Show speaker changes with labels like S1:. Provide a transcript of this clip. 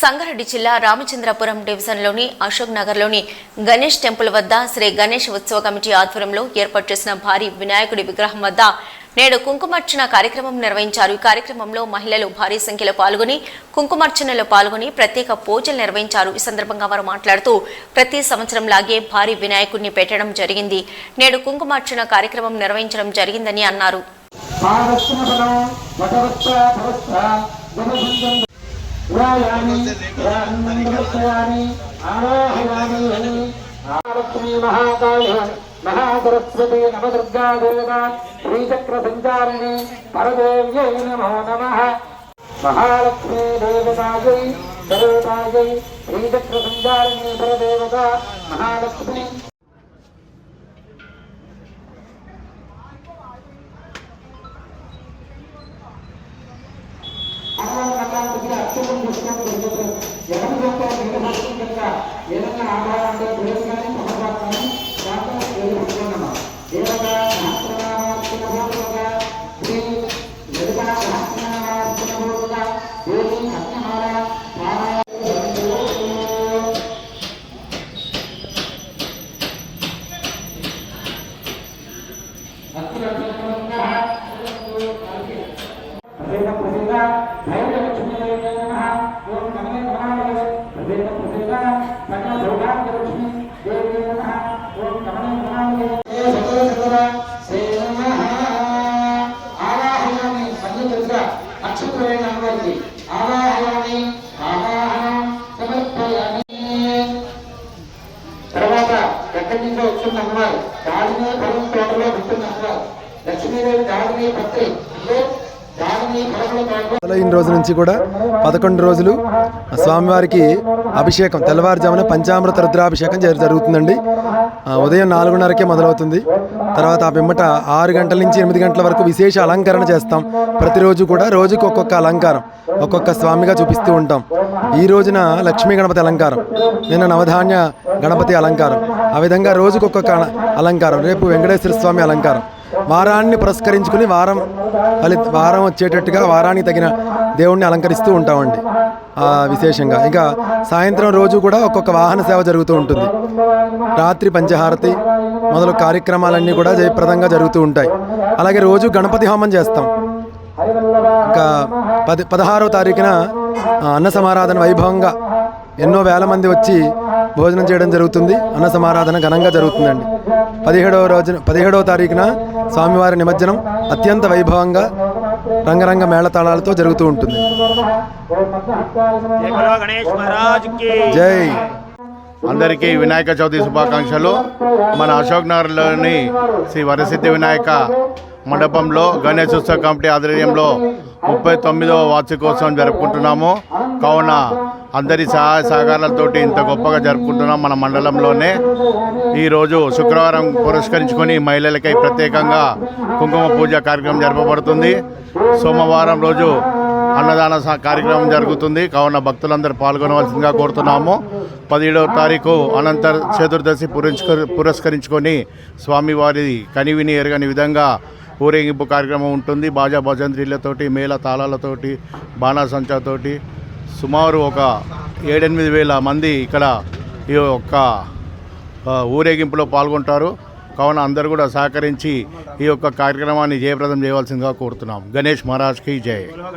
S1: సంగారెడ్డి జిల్లా రామచంద్రపురం డివిజన్లోని అశోక్ నగర్లోని గణేష్ టెంపుల్ వద్ద శ్రీ గణేష్ ఉత్సవ కమిటీ ఆధ్వర్యంలో ఏర్పాటు చేసిన భారీ వినాయకుడి విగ్రహం వద్ద నేడు కుంకుమార్చన కార్యక్రమం నిర్వహించారు. ఈ కార్యక్రమంలో మహిళలు భారీ సంఖ్యలో పాల్గొని కుంకుమార్చనలో పాల్గొని ప్రత్యేక పూజలు నిర్వహించారు. ఈ సందర్భంగా వారు మాట్లాడుతూ ప్రతి సంవత్సరం లాగే భారీ వినాయకుడిని పెట్టడం జరిగింది. నేడు కుంకుమార్చన కార్యక్రమం నిర్వహించడం జరిగిందని అన్నారు.
S2: పురాయామి పురాణాన్ని ఆవాహయామి మహాలక్ష్మీ మహాకాళి మహాసరస్వతి నవదుర్గా దేవత శ్రీచక్ర సంచారిణి పరదేవ్యై నమో నమ. మహాలక్ష్మీ దేవతాయై సర్వతాయై శ్రీచక్ర సంచారిణి పరదేవత మహాలక్ష్మీ. ఏదైనా ఆధారంగా ప్రయోజనాన్ని సమర్పణని శాస్త్రం ఎదుర్కొన్నామా దేవత సహస్రనామార్చన శ్రీ లలితా సహస్రనామార్చన దేవి సత్యమాల ఆవాహయామి సమర్పయామి తర్వాత ఎక్కడి నుంచో వస్తున్న అమ్మవారు దాడిని ఫలం తోటలో పుట్టిన అమ్మవారు లక్ష్మీదేవి దాడిని పత్రి అంటే
S3: మొదలైన రోజు నుంచి కూడా పదకొండు రోజులు స్వామివారికి అభిషేకం తెల్లవారుజామున పంచామృత రుద్రాభిషేకం జరు- జరుగుతుందండి. ఉదయం నాలుగున్నరకే మొదలవుతుంది. తర్వాత ఆ పిమ్మట ఆరు గంటల నుంచి ఎనిమిది గంటల వరకు విశేష అలంకరణ చేస్తాం. ప్రతిరోజు కూడా రోజుకు ఒక్కొక్క అలంకారం ఒక్కొక్క స్వామిగా చూపిస్తూ ఉంటాం. ఈ రోజున లక్ష్మీ గణపతి అలంకారం నిన్న నవధాన్య గణపతి అలంకారం ఆ విధంగా రోజుకు ఒక్కొక్క అలంకారం రేపు వెంకటేశ్వర స్వామి అలంకారం. వారాన్ని పురస్కరించుకుని వారం ఫలి వారం వచ్చేటట్టుగా వారానికి తగిన దేవుణ్ణి అలంకరిస్తూ ఉంటామండి. విశేషంగా. ఇంకా సాయంత్రం రోజు కూడా ఒక్కొక్క వాహన సేవ జరుగుతూ ఉంటుంది. రాత్రి పంచహారతి మొదలు కార్యక్రమాలన్నీ కూడా జయప్రదంగా జరుగుతూ ఉంటాయి. అలాగే రోజు గణపతి హోమం చేస్తాం. ఇంకా పది పదహారో తారీఖున అన్న సమారాధన వైభవంగా ఎన్నో వేల మంది వచ్చి భోజనం చేయడం జరుగుతుంది. అన్న సమారాధన ఘనంగా జరుగుతుందండి. పదిహేడవ రోజున పదిహేడవ తారీఖున స్వామివారి నిమజ్జనం అత్యంత వైభవంగా రంగరంగ మేళతాళాలతో జరుగుతూ ఉంటుంది.
S4: జై బలో గణేష్ మహారాజ్కి.
S3: జై.
S5: అందరికీ వినాయక చవితి శుభాకాంక్షలు. మన అశోక్ నగర్లోని శ్రీ వరసిద్ధి వినాయక మండపంలో గణేష్ ఉత్సవ కమిటీ ఆధ్వర్యంలో ముప్పై తొమ్మిదవ వార్షికోత్సవం జరుపుకుంటున్నాము. కావున అందరి సహాయ సహకారాలతోటి ఇంత గొప్పగా జరుపుకుంటున్నాం మన మండలంలోనే. ఈరోజు శుక్రవారం పురస్కరించుకొని మహిళలకై ప్రత్యేకంగా కుంకుమ పూజ కార్యక్రమం జరపబడుతుంది. సోమవారం రోజు అన్నదాన కార్యక్రమం జరుగుతుంది. కావున భక్తులందరూ పాల్గొనవలసిందిగా కోరుతున్నాము. పదిహేడవ తారీఖు అనంతర చతుర్దశి పురస్కరి పురస్కరించుకొని స్వామివారి కనివిని ఎరగని విధంగా ఊరేగింపు కార్యక్రమం ఉంటుంది. బాజా భజంత్రీలతోటి మేళ తాళాలతోటి బాణాసంచాతోటి సుమారు ఒక ఏడెనిమిది వేల మంది ఇక్కడ ఈ యొక్క ఊరేగింపులో పాల్గొంటారు. కావున అందరూ కూడా సహకరించి ఈ యొక్క కార్యక్రమాన్ని జయప్రదం చేయవలసిందిగా కోరుతున్నాం. గణేష్ మహారాజ్కి జయ